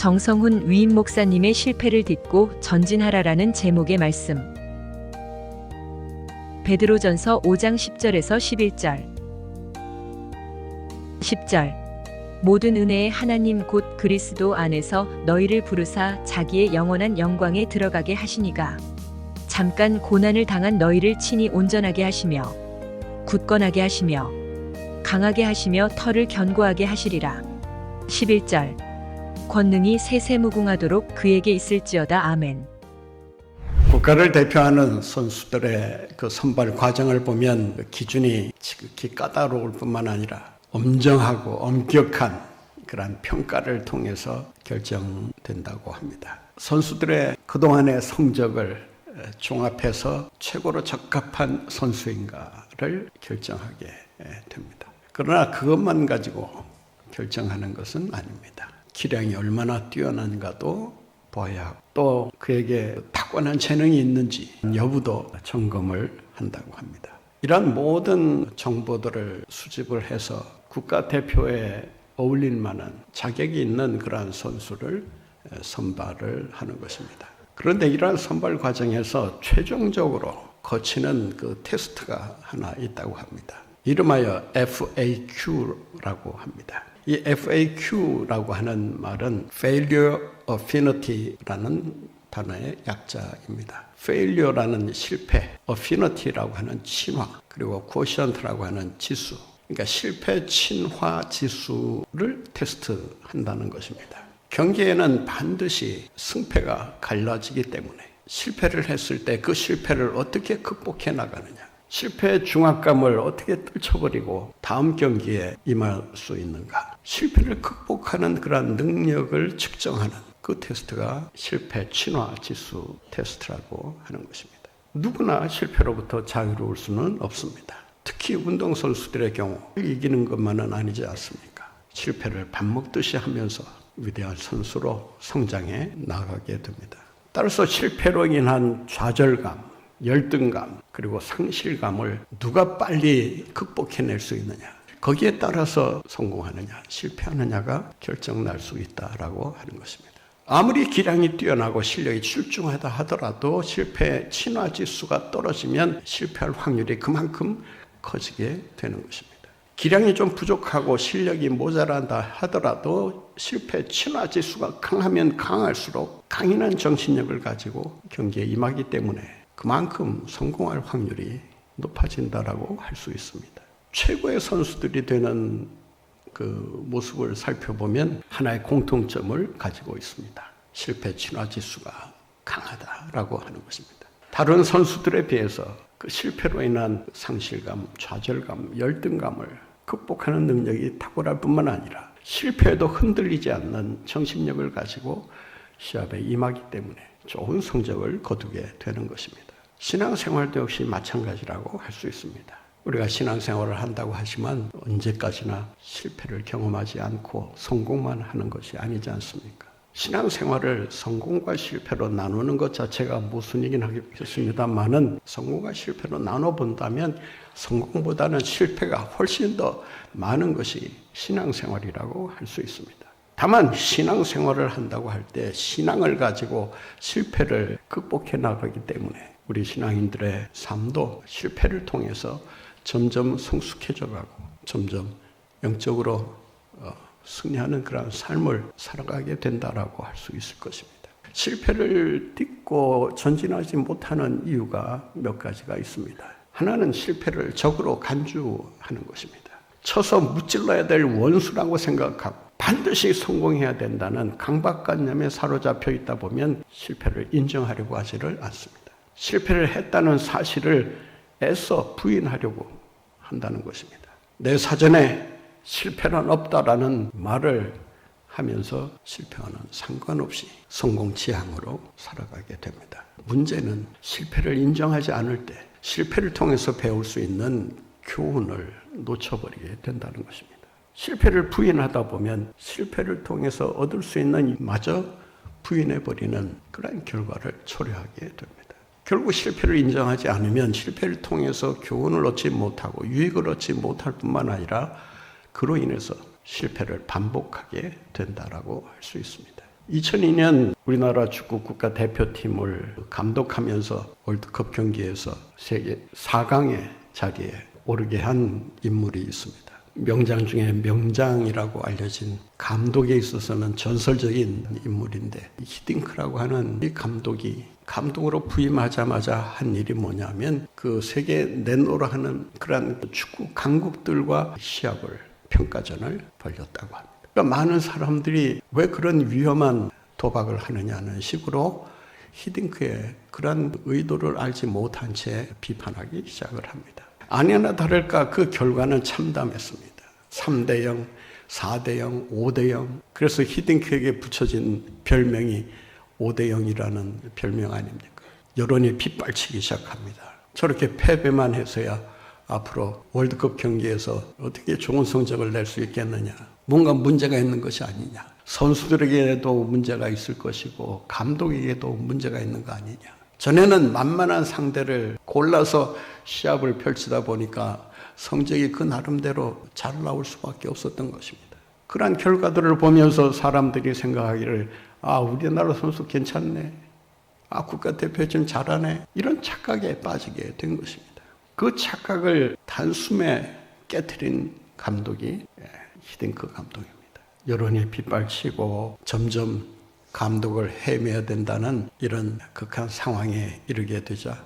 정성훈 위임 목사님의 실패를 딛고 전진하라라는 제목의 말씀. 베드로전서 5장 10절에서 11절. 10절. 모든 은혜의 하나님 곧 그리스도 안에서 너희를 부르사 자기의 영원한 영광에 들어가게 하시니가 잠깐 고난을 당한 너희를 친히 온전하게 하시며 굳건하게 하시며 강하게 하시며 털을 견고하게 하시리라. 11절. 권능이 세세무궁하도록 그에게 있을지어다. 아멘. 국가를 대표하는 선수들의 그 선발 과정을 보면 그 기준이 지극히 까다로울 뿐만 아니라 엄정하고 엄격한 그러한 평가를 통해서 결정된다고 합니다. 선수들의 그동안의 성적을 종합해서 최고로 적합한 선수인가를 결정하게 됩니다. 그러나 그것만 가지고 결정하는 것은 아닙니다. 기량이 얼마나 뛰어난가도 봐야 하고 또 그에게 타고난 재능이 있는지 여부도 점검을 한다고 합니다. 이러한 모든 정보들을 수집을 해서 국가대표에 어울릴 만한 자격이 있는 그러한 선수를 선발을 하는 것입니다. 그런데 이러한 선발 과정에서 최종적으로 거치는 그 테스트가 하나 있다고 합니다. 이름하여 FAQ라고 합니다. 이 FAQ라고 하는 말은 Failure Affinity라는 단어의 약자입니다. Failure라는 실패, Affinity라고 하는 친화, 그리고 Quotient라고 하는 지수. 그러니까 실패 친화 지수를 테스트한다는 것입니다. 경기에는 반드시 승패가 갈라지기 때문에 실패를 했을 때 그 실패를 어떻게 극복해 나가느냐. 실패의 중압감을 어떻게 떨쳐버리고 다음 경기에 임할 수 있는가. 실패를 극복하는 그러한 능력을 측정하는 그 테스트가 실패 친화 지수 테스트라고 하는 것입니다. 누구나 실패로부터 자유로울 수는 없습니다. 특히 운동선수들의 경우 이기는 것만은 아니지 않습니까? 실패를 밥 먹듯이 하면서 위대한 선수로 성장해 나가게 됩니다. 따라서 실패로 인한 좌절감, 열등감, 그리고 상실감을 누가 빨리 극복해낼 수 있느냐. 거기에 따라서 성공하느냐, 실패하느냐가 결정날 수 있다라고 하는 것입니다. 아무리 기량이 뛰어나고 실력이 출중하다 하더라도 실패 친화 지수가 떨어지면 실패할 확률이 그만큼 커지게 되는 것입니다. 기량이 좀 부족하고 실력이 모자란다 하더라도 실패 친화 지수가 강하면 강할수록 강인한 정신력을 가지고 경기에 임하기 때문에 그만큼 성공할 확률이 높아진다라고 할 수 있습니다. 최고의 선수들이 되는 그 모습을 살펴보면 하나의 공통점을 가지고 있습니다. 실패 친화 지수가 강하다라고 하는 것입니다. 다른 선수들에 비해서 그 실패로 인한 상실감, 좌절감, 열등감을 극복하는 능력이 탁월할 뿐만 아니라 실패에도 흔들리지 않는 정신력을 가지고 시합에 임하기 때문에 좋은 성적을 거두게 되는 것입니다. 신앙생활도 역시 마찬가지라고 할 수 있습니다. 우리가 신앙생활을 한다고 하지만 언제까지나 실패를 경험하지 않고 성공만 하는 것이 아니지 않습니까? 신앙생활을 성공과 실패로 나누는 것 자체가 모순이긴 하겠습니다만은 성공과 실패로 나눠본다면 성공보다는 실패가 훨씬 더 많은 것이 신앙생활이라고 할 수 있습니다. 다만 신앙생활을 한다고 할 때 신앙을 가지고 실패를 극복해 나가기 때문에 우리 신앙인들의 삶도 실패를 통해서 점점 성숙해져 가고 점점 영적으로 어, 승리하는 그런 삶을 살아가게 된다라고 할 수 있을 것입니다. 실패를 딛고 전진하지 못하는 이유가 몇 가지가 있습니다. 하나는 실패를 적으로 간주하는 것입니다. 쳐서 무찔러야 될 원수라고 생각하고 반드시 성공해야 된다는 강박관념에 사로잡혀 있다 보면 실패를 인정하려고 하지를 않습니다. 실패를 했다는 사실을 애써 부인하려고 한다는 것입니다. 내 사전에 실패는 없다라는 말을 하면서 실패와는 상관없이 성공 지향으로 살아가게 됩니다. 문제는 실패를 인정하지 않을 때 실패를 통해서 배울 수 있는 교훈을 놓쳐버리게 된다는 것입니다. 실패를 부인하다 보면 실패를 통해서 얻을 수 있는 마저 부인해버리는 그런 결과를 초래하게 됩니다. 결국 실패를 인정하지 않으면 실패를 통해서 교훈을 얻지 못하고 유익을 얻지 못할 뿐만 아니라 그로 인해서 실패를 반복하게 된다라고 할 수 있습니다. 2002년 우리나라 축구 국가 대표팀을 감독하면서 월드컵 경기에서 세계 4강의 자리에 오르게 한 인물이 있습니다. 명장 중에 명장이라고 알려진 감독에 있어서는 전설적인 인물인데 히딩크라고 하는 이 감독이 감독으로 부임하자마자 한 일이 뭐냐면 그 세계 내노라 하는 그러한 축구 강국들과 시합을 평가전을 벌였다고 합니다. 그러니까 많은 사람들이 왜 그런 위험한 도박을 하느냐는 식으로 히딩크의 그런 의도를 알지 못한 채 비판하기 시작을 합니다. 아니나 다를까 그 결과는 참담했습니다. 3대 0, 4대 0, 5대 0. 그래서 히딩크에게 붙여진 별명이 5대 0이라는 별명 아닙니까? 여론이 빗발치기 시작합니다. 저렇게 패배만 해서야 앞으로 월드컵 경기에서 어떻게 좋은 성적을 낼 수 있겠느냐. 뭔가 문제가 있는 것이 아니냐. 선수들에게도 문제가 있을 것이고 감독에게도 문제가 있는 거 아니냐. 전에는 만만한 상대를 골라서 시합을 펼치다 보니까 성적이 그 나름대로 잘 나올 수밖에 없었던 것입니다. 그러한 결과들을 보면서 사람들이 생각하기를 아 우리나라 선수 괜찮네. 아 국가대표 좀 잘하네. 이런 착각에 빠지게 된 것입니다. 그 착각을 단숨에 깨뜨린 감독이 예, 히딩크 감독입니다. 여론이 빗발치고 점점 감독을 헤매야 된다는 이런 극한 상황에 이르게 되자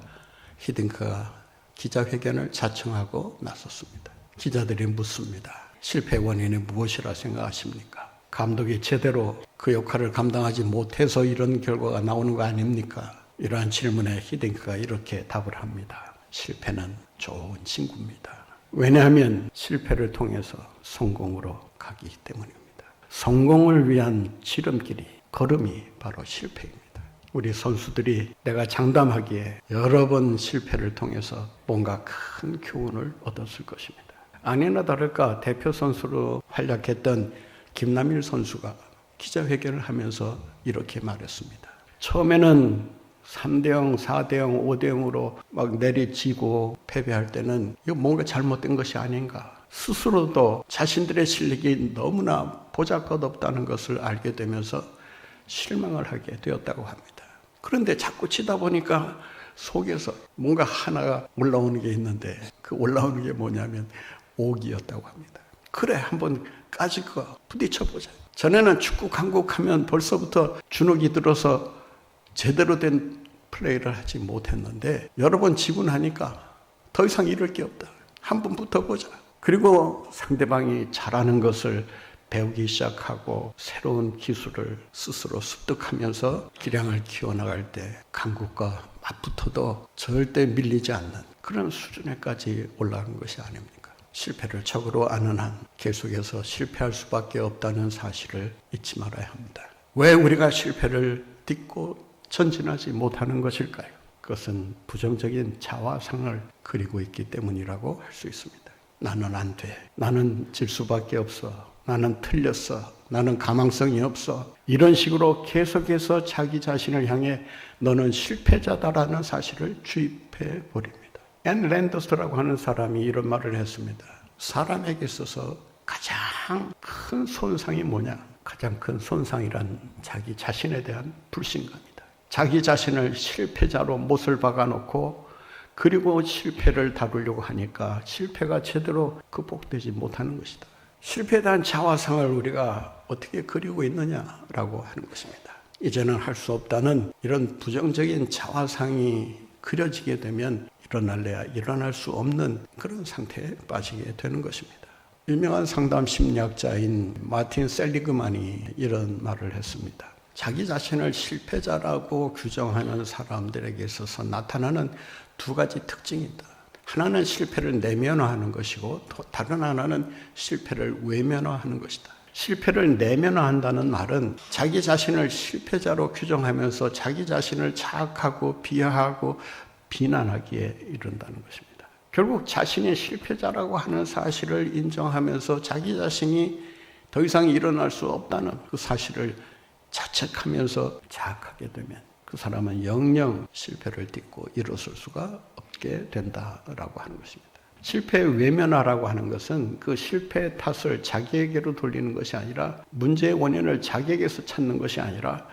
히딩크가 기자회견을 자청하고 나섰습니다. 기자들이 묻습니다. 실패 원인이 무엇이라 생각하십니까? 감독이 제대로 그 역할을 감당하지 못해서 이런 결과가 나오는 거 아닙니까? 이러한 질문에 히딩크가 이렇게 답을 합니다. 실패는 좋은 친구입니다. 왜냐하면 실패를 통해서 성공으로 가기 때문입니다. 성공을 위한 지름길이 걸음이 바로 실패입니다. 우리 선수들이 내가 장담하기에 여러 번 실패를 통해서 뭔가 큰 교훈을 얻었을 것입니다. 아니나 다를까 대표 선수로 활약했던 김남일 선수가 기자회견을 하면서 이렇게 말했습니다. 처음에는 3대0, 4대0, 5대0으로 막 내리치고 패배할 때는 이거 뭔가 잘못된 것이 아닌가. 스스로도 자신들의 실력이 너무나 보잘것 없다는 것을 알게 되면서 실망을 하게 되었다고 합니다. 그런데 자꾸 치다 보니까 속에서 뭔가 하나가 올라오는 게 있는데 그 올라오는 게 뭐냐면 옥이었다고 합니다. 그래 한번 까짓 거 부딪혀보자. 전에는 축구 강국하면 벌써부터 주눅이 들어서 제대로 된 플레이를 하지 못했는데 여러 번 지고 나니까 더 이상 잃을 게 없다. 한 번 붙어보자. 그리고 상대방이 잘하는 것을 배우기 시작하고 새로운 기술을 스스로 습득하면서 기량을 키워나갈 때 강국과 맞붙어도 절대 밀리지 않는 그런 수준에까지 올라간 것이 아닙니까? 실패를 적으로 아는 한 계속해서 실패할 수밖에 없다는 사실을 잊지 말아야 합니다. 왜 우리가 실패를 딛고 전진하지 못하는 것일까요? 그것은 부정적인 자화상을 그리고 있기 때문이라고 할 수 있습니다. 나는 안 돼. 나는 질 수밖에 없어. 나는 틀렸어. 나는 가망성이 없어. 이런 식으로 계속해서 자기 자신을 향해 너는 실패자다라는 사실을 주입해 버립니다. 앤 랜더스라고 하는 사람이 이런 말을 했습니다. 사람에게 있어서 가장 큰 손상이 뭐냐? 가장 큰 손상이란 자기 자신에 대한 불신감이다. 자기 자신을 실패자로 못을 박아놓고 그리고 실패를 다루려고 하니까 실패가 제대로 극복되지 못하는 것이다. 실패에 대한 자화상을 우리가 어떻게 그리고 있느냐라고 하는 것입니다. 이제는 할 수 없다는 이런 부정적인 자화상이 그려지게 되면 일어날래야 일어날 수 없는 그런 상태에 빠지게 되는 것입니다. 유명한 상담 심리학자인 마틴 셀리그만이 이런 말을 했습니다. 자기 자신을 실패자라고 규정하는 사람들에게 있어서 나타나는 두 가지 특징이 있다. 하나는 실패를 내면화하는 것이고 또 다른 하나는 실패를 외면화하는 것이다. 실패를 내면화한다는 말은 자기 자신을 실패자로 규정하면서 자기 자신을 자학하고 비하하고 비난하기에 이른다는 것입니다. 결국 자신이 실패자라고 하는 사실을 인정하면서 자기 자신이 더 이상 일어날 수 없다는 그 사실을 자책하면서 자학하게 되면 그 사람은 영영 실패를 딛고 일어설 수가 없게 된다라고 하는 것입니다. 실패의 외면하라고 하는 것은 그 실패의 탓을 자기에게로 돌리는 것이 아니라 문제의 원인을 자기에게서 찾는 것이 아니라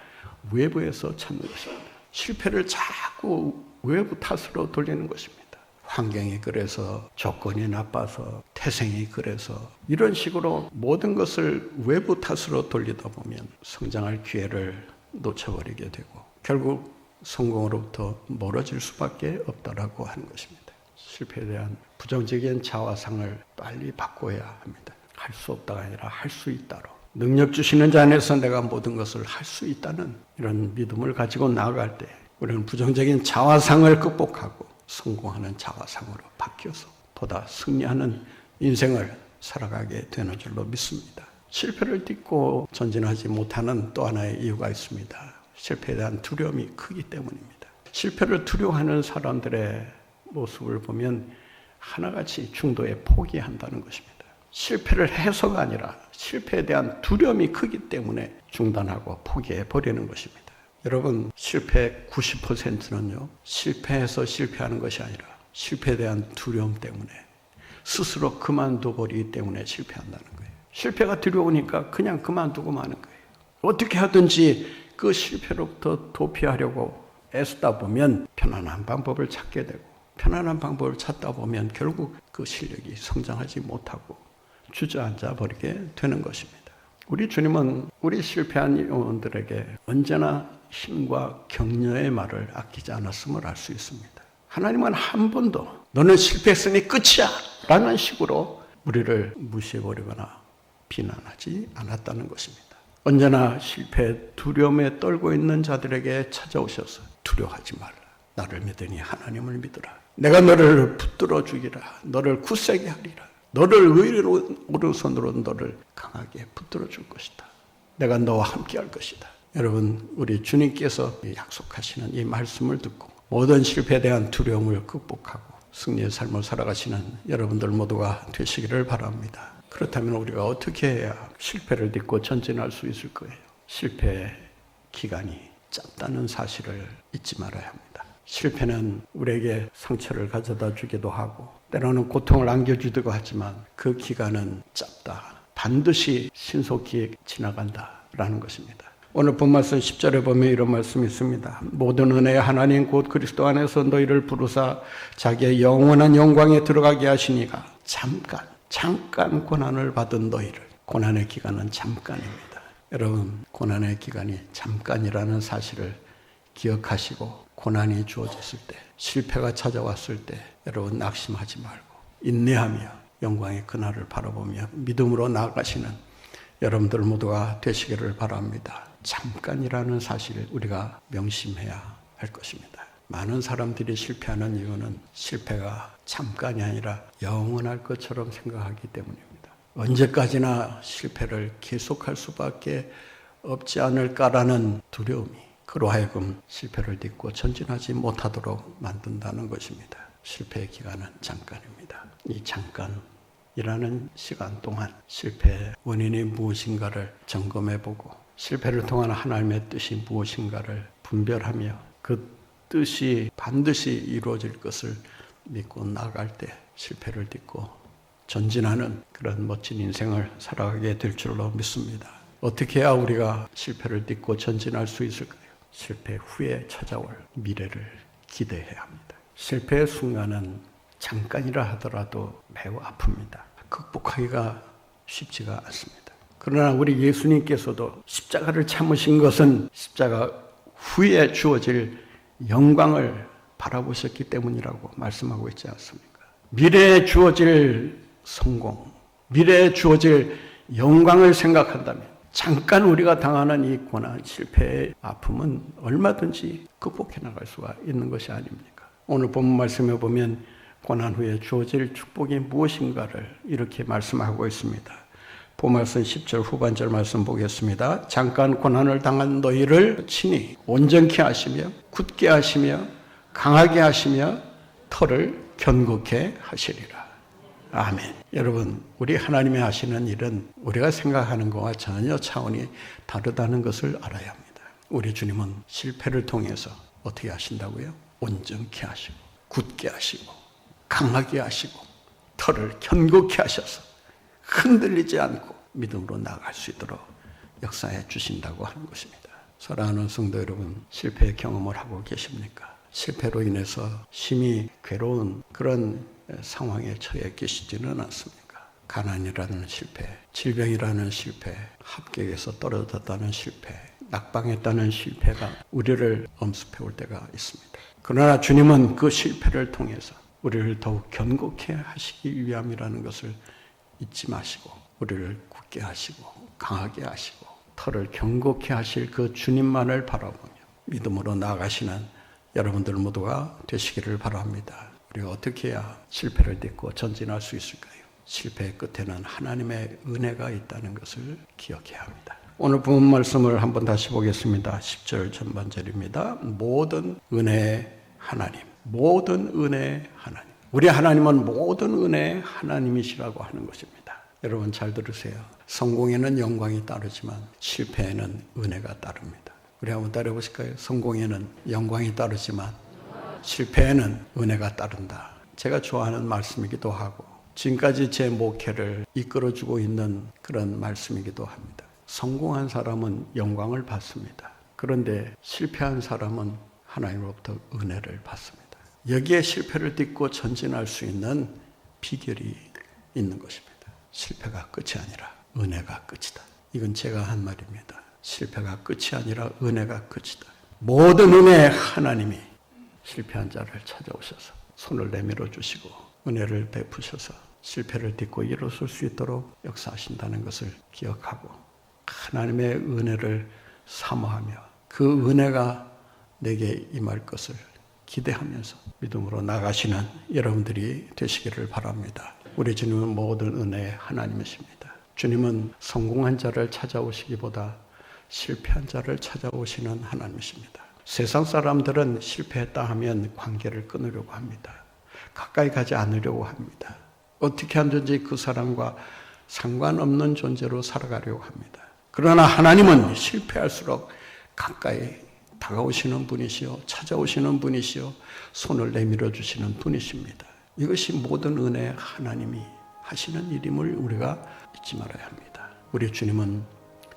외부에서 찾는 것입니다. 실패를 자꾸 외부 탓으로 돌리는 것입니다. 환경이 그래서 조건이 나빠서 태생이 그래서 이런 식으로 모든 것을 외부 탓으로 돌리다 보면 성장할 기회를 놓쳐버리게 되고 결국 성공으로부터 멀어질 수밖에 없다라고 하는 것입니다. 실패에 대한 부정적인 자화상을 빨리 바꿔야 합니다. 할 수 없다가 아니라 할 수 있다로. 능력 주시는 자 안에서 내가 모든 것을 할 수 있다는 이런 믿음을 가지고 나아갈 때 우리는 부정적인 자화상을 극복하고 성공하는 자화상으로 바뀌어서 보다 승리하는 인생을 살아가게 되는 줄로 믿습니다. 실패를 딛고 전진하지 못하는 또 하나의 이유가 있습니다. 실패에 대한 두려움이 크기 때문입니다. 실패를 두려워하는 사람들의 모습을 보면 하나같이 중도에 포기한다는 것입니다. 실패를 해서가 아니라 실패에 대한 두려움이 크기 때문에 중단하고 포기해 버리는 것입니다. 여러분, 실패 90%는요, 실패해서 실패하는 것이 아니라 실패에 대한 두려움 때문에 스스로 그만둬 버리기 때문에 실패한다는 거예요. 실패가 두려우니까 그냥 그만두고 마는 거예요. 어떻게 하든지 그 실패로부터 도피하려고 애쓰다 보면 편안한 방법을 찾게 되고 편안한 방법을 찾다 보면 결국 그 실력이 성장하지 못하고 주저앉아 버리게 되는 것입니다. 우리 주님은 우리 실패한 영혼들에게 언제나 힘과 격려의 말을 아끼지 않았음을 알 수 있습니다. 하나님은 한 번도 너는 실패했으니 끝이야 라는 식으로 우리를 무시해버리거나 비난하지 않았다는 것입니다. 언제나 실패 두려움에 떨고 있는 자들에게 찾아오셔서 두려워하지 말라. 나를 믿으니 하나님을 믿으라. 내가 너를 붙들어 주기라. 너를 굳세게 하리라. 너를 의리로 오른손으로 너를 강하게 붙들어 줄 것이다. 내가 너와 함께 할 것이다. 여러분, 우리 주님께서 약속하시는 이 말씀을 듣고 모든 실패에 대한 두려움을 극복하고 승리의 삶을 살아가시는 여러분들 모두가 되시기를 바랍니다. 그렇다면 우리가 어떻게 해야 실패를 딛고 전진할 수 있을 거예요? 실패의 기간이 짧다는 사실을 잊지 말아야 합니다. 실패는 우리에게 상처를 가져다 주기도 하고 때로는 고통을 안겨주기도 하지만 그 기간은 짧다. 반드시 신속히 지나간다라는 것입니다. 오늘 본 말씀 10절에 보면 이런 말씀이 있습니다. 모든 은혜의 하나님 곧 그리스도 안에서 너희를 부르사 자기의 영원한 영광에 들어가게 하시니가 잠깐 잠깐 고난을 받은 너희를 고난의 기간은 잠깐입니다. 여러분 고난의 기간이 잠깐이라는 사실을 기억하시고 고난이 주어졌을 때 실패가 찾아왔을 때 여러분 낙심하지 말고 인내하며 영광의 그날을 바라보며 믿음으로 나아가시는 여러분들 모두가 되시기를 바랍니다. 잠깐이라는 사실을 우리가 명심해야 할 것입니다. 많은 사람들이 실패하는 이유는 실패가 잠깐이 아니라 영원할 것처럼 생각하기 때문입니다. 언제까지나 실패를 계속할 수밖에 없지 않을까라는 두려움이 그로 하여금 실패를 딛고 전진하지 못하도록 만든다는 것입니다. 실패의 기간은 잠깐입니다. 이 잠깐이라는 시간 동안 실패의 원인이 무엇인가를 점검해 보고 실패를 통한 하나님의 뜻이 무엇인가를 분별하며 그 뜻이 반드시 이루어질 것을 믿고 나갈 때 실패를 딛고 전진하는 그런 멋진 인생을 살아가게 될 줄로 믿습니다. 어떻게 해야 우리가 실패를 딛고 전진할 수 있을까요? 실패 후에 찾아올 미래를 기대해야 합니다. 실패의 순간은 잠깐이라 하더라도 매우 아픕니다. 극복하기가 쉽지가 않습니다. 그러나 우리 예수님께서도 십자가를 참으신 것은 십자가 후에 주어질 영광을 바라보셨기 때문이라고 말씀하고 있지 않습니까? 미래에 주어질 성공, 미래에 주어질 영광을 생각한다면 잠깐 우리가 당하는 이 고난, 실패의 아픔은 얼마든지 극복해 나갈 수가 있는 것이 아닙니까? 오늘 본 말씀에 보면 고난 후에 주어질 축복이 무엇인가를 이렇게 말씀하고 있습니다. 보말씀 10절 후반절 말씀 보겠습니다. 잠깐 고난을 당한 너희를 친히 온전케 하시며 굳게 하시며 강하게 하시며 털을 견고케 하시리라. 아멘. 여러분, 우리 하나님이 하시는 일은 우리가 생각하는 것과 전혀 차원이 다르다는 것을 알아야 합니다. 우리 주님은 실패를 통해서 어떻게 하신다고요? 온전케 하시고, 굳게 하시고, 강하게 하시고, 털을 견고케 하셔서 흔들리지 않고 믿음으로 나아갈 수 있도록 역사해 주신다고 하는 것입니다. 사랑하는 성도 여러분, 실패의 경험을 하고 계십니까? 실패로 인해서 심히 괴로운 그런 상황에 처해 계시지는 않습니까? 가난이라는 실패, 질병이라는 실패, 합격에서 떨어졌다는 실패, 낙방했다는 실패가 우리를 엄습해 올 때가 있습니다. 그러나 주님은 그 실패를 통해서 우리를 더욱 견고케 하시기 위함이라는 것을 잊지 마시고 우리를 굳게 하시고 강하게 하시고 털을 견고케 하실 그 주님만을 바라보며 믿음으로 나아가시는 여러분들 모두가 되시기를 바랍니다. 우리가 어떻게 해야 실패를 딛고 전진할 수 있을까요? 실패의 끝에는 하나님의 은혜가 있다는 것을 기억해야 합니다. 오늘 본 말씀을 한번 다시 보겠습니다. 10절 전반절입니다. 모든 은혜의 하나님, 모든 은혜의 하나님. 우리 하나님은 모든 은혜의 하나님이시라고 하는 것입니다. 여러분 잘 들으세요. 성공에는 영광이 따르지만 실패에는 은혜가 따릅니다. 우리 한번 따라 보실까요? 성공에는 영광이 따르지만 실패에는 은혜가 따른다. 제가 좋아하는 말씀이기도 하고 지금까지 제 목회를 이끌어주고 있는 그런 말씀이기도 합니다. 성공한 사람은 영광을 받습니다. 그런데 실패한 사람은 하나님으로부터 은혜를 받습니다. 여기에 실패를 딛고 전진할 수 있는 비결이 있는 것입니다. 실패가 끝이 아니라 은혜가 끝이다. 이건 제가 한 말입니다. 실패가 끝이 아니라 은혜가 끝이다. 모든 은혜 하나님이 실패한 자를 찾아오셔서 손을 내밀어 주시고 은혜를 베푸셔서 실패를 딛고 일어설 수 있도록 역사하신다는 것을 기억하고 하나님의 은혜를 사모하며 그 은혜가 내게 임할 것을 기대하면서 믿음으로 나가시는 여러분들이 되시기를 바랍니다. 우리 주님은 모든 은혜의 하나님이십니다. 주님은 성공한 자를 찾아오시기보다 실패한 자를 찾아오시는 하나님이십니다. 세상 사람들은 실패했다 하면 관계를 끊으려고 합니다. 가까이 가지 않으려고 합니다. 어떻게 하든지 그 사람과 상관없는 존재로 살아가려고 합니다. 그러나 하나님은 실패할수록 가까이 다가오시는 분이시요, 찾아오시는 분이시요, 손을 내밀어 주시는 분이십니다. 이것이 모든 은혜 하나님이 하시는 일임을 우리가 잊지 말아야 합니다. 우리 주님은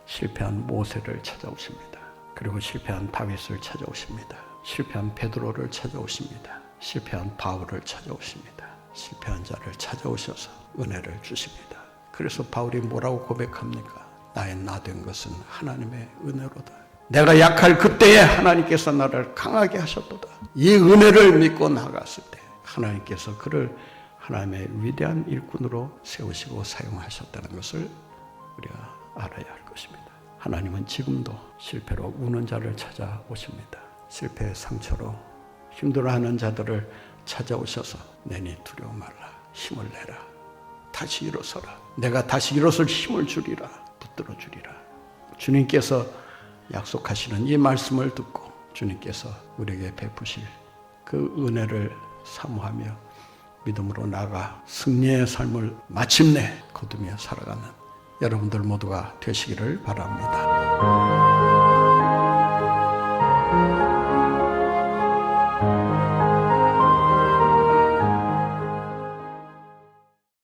실패한 모세를 찾아오십니다. 그리고 실패한 다윗을 찾아오십니다. 실패한 베드로를 찾아오십니다. 실패한 바울을 찾아오십니다. 실패한 자를 찾아오셔서 은혜를 주십니다. 그래서 바울이 뭐라고 고백합니까? 나의 나 된 것은 하나님의 은혜로다. 내가 약할 그때에 하나님께서 나를 강하게 하셨도다. 이 은혜를 믿고 나갔을 때 하나님께서 그를 하나님의 위대한 일꾼으로 세우시고 사용하셨다는 것을 우리가 알아야 할 것입니다. 하나님은 지금도 실패로 우는 자를 찾아오십니다. 실패의 상처로 힘들어하는 자들을 찾아오셔서 내니 두려워 말라. 힘을 내라. 다시 일어서라. 내가 다시 일어설 힘을 주리라. 붙들어 주리라. 주님께서 약속하시는 이 말씀을 듣고 주님께서 우리에게 베푸실 그 은혜를 사모하며 믿음으로 나가 승리의 삶을 마침내 거두며 살아가는 여러분들 모두가 되시기를 바랍니다.